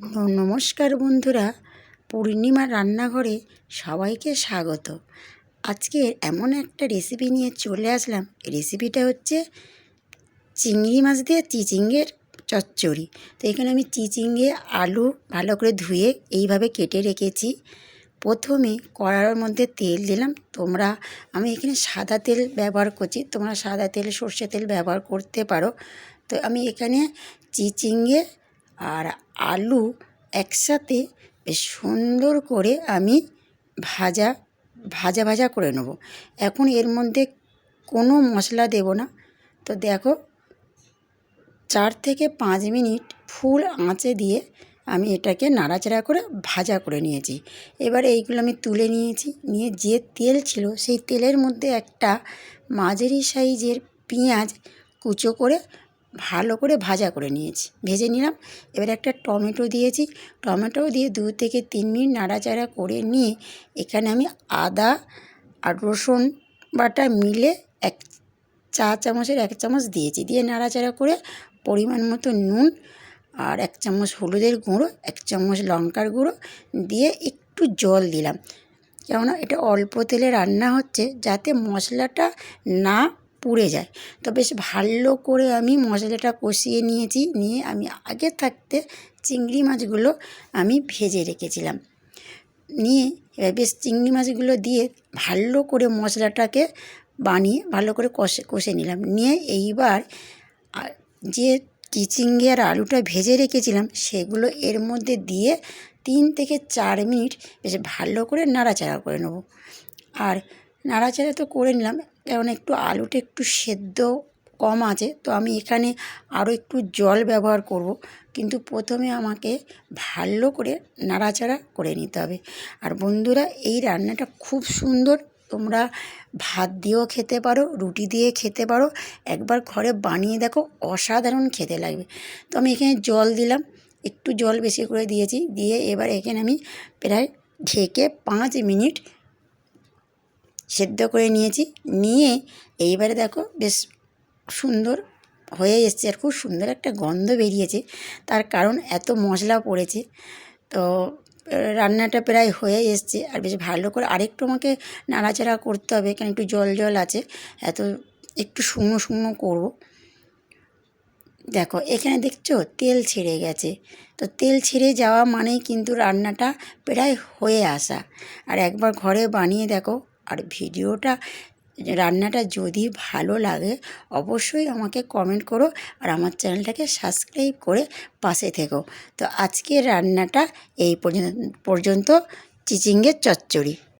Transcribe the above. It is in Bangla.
নমস্কার বন্ধুরা, পূর্ণিমার রান্নাঘরে সবাইকে স্বাগত। আজকে এমন একটা রেসিপি নিয়ে চলে আসলাম। রেসিপিটা হচ্ছে চিংড়ি মাছ দিয়ে চিচিঙ্গের চচ্চড়ি। তো এখানে আমি চিচিঙ্গে আলু ভালো করে ধুয়ে এইভাবে কেটে রেখেছি। প্রথমে কড়ার মধ্যে তেল দিলাম। তোমরা, আমি এখানে সাদা তেল ব্যবহার করছি। তোমরা সাদা তেল, সর্ষে তেল ব্যবহার করতে পারো। তো আমি এখানে চিচিঙ্গে আর আলু একসাথে বেশ সুন্দর করে আমি ভাজা ভাজা ভাজা করে নেব। এখন এর মধ্যে কোনো মশলা দেব না। তো দেখো, চার থেকে পাঁচ মিনিট ফুল আঁচে দিয়ে আমি এটাকে নাড়াচাড়া করে ভাজা করে নিয়েছি। এবার এইগুলো আমি তুলে নিয়েছি। নিয়ে যে তেল ছিল, সেই তেলের মধ্যে একটা মাঝারি সাইজের পেঁয়াজ কুচো করে ভালো করে ভাজা করে নিয়েছি। ভেজে নিলাম। এবার একটা টমেটো দিয়েছি। টমেটো দিয়ে দু থেকে তিন মিনিট নাড়াচাড়া করে নিয়ে এখানে আমি আদা আর রসুন বাটা মিলে এক চা চামচের এক চামচ দিয়েছি। দিয়ে নাড়াচাড়া করে পরিমাণ মতো নুন আর এক চামচ হলুদের গুঁড়ো, এক চামচ লঙ্কার গুঁড়ো দিয়ে একটু জল দিলাম। কেননা এটা অল্প তেলে রান্না হচ্ছে যাতে মশলাটা না পুড়ে যায়। তো বেশ ভালো করে আমি মশলাটা কষিয়ে নিয়েছি, নিয়ে আমি আগে থাকতে চিংড়ি মাছগুলো আমি ভেজে রেখেছিলাম। নিয়ে এবার বেশ চিংড়ি মাছগুলো দিয়ে ভালো করে মশলাটাকে বানিয়ে ভালো করে কষে কষে নিলাম। নিয়ে এইবার যে চিচিঙ্গে আর আলুটা ভেজে রেখেছিলাম সেগুলো এর মধ্যে দিয়ে তিন থেকে চার মিনিট বেশ ভালো করে নাড়াচাড়া করে নেব। আর নাড়াচাড়া তো করে নিলাম কারণ একটু আলুটা একটু সেদ্ধ কম আছে, তো আমি এখানে আরও একটু জল ব্যবহার করব। কিন্তু প্রথমে আমাকে ভালো করে নাড়াচাড়া করে নিতে হবে। আর বন্ধুরা, এই রান্নাটা খুব সুন্দর। তোমরা ভাত দিয়েও খেতে পারো, রুটি দিয়ে খেতে পারো। একবার ঘরে বানিয়ে দেখো, অসাধারণ খেতে লাগবে। তো আমি এখানে জল দিলাম, একটু জল বেশি করে দিয়েছি। দিয়ে এবার এখানে আমি প্রায় ঢেকে পাঁচ মিনিট সেদ্ধ করে নিয়েছি। নিয়ে এইবারে দেখো বেশ সুন্দর হয়ে এসছে আর খুব সুন্দর একটা গন্ধ বেরিয়েছে। তার কারণ এত মশলা পড়েছে। তো, রান্নাটা প্রায় হয়ে এসছে আর বেশ ভালো করে আরেকটু আমাকে নাড়াচাড়া করতে হবে কারণ একটু জল জল আছে। এত একটু শুকনো শুকনো করব। দেখো, এখানে দেখছ তেল ছেড়ে গেছে। তো তেল ছেড়ে যাওয়া মানেই কিন্তু রান্নাটা প্রায় হয়ে আসা। আর একবার ঘরে বানিয়ে দেখো আর ভিডিওটা, রান্নাটা যদি ভালো লাগে, অবশ্যই আমাকে কমেন্ট করো আর আমার চ্যানেলটাকে সাবস্ক্রাইব করে পাশে থেকো। তো আজকে রান্নাটা এই পর্যন্ত পর্যন্ত চিচিঙ্গের চচ্চড়ি।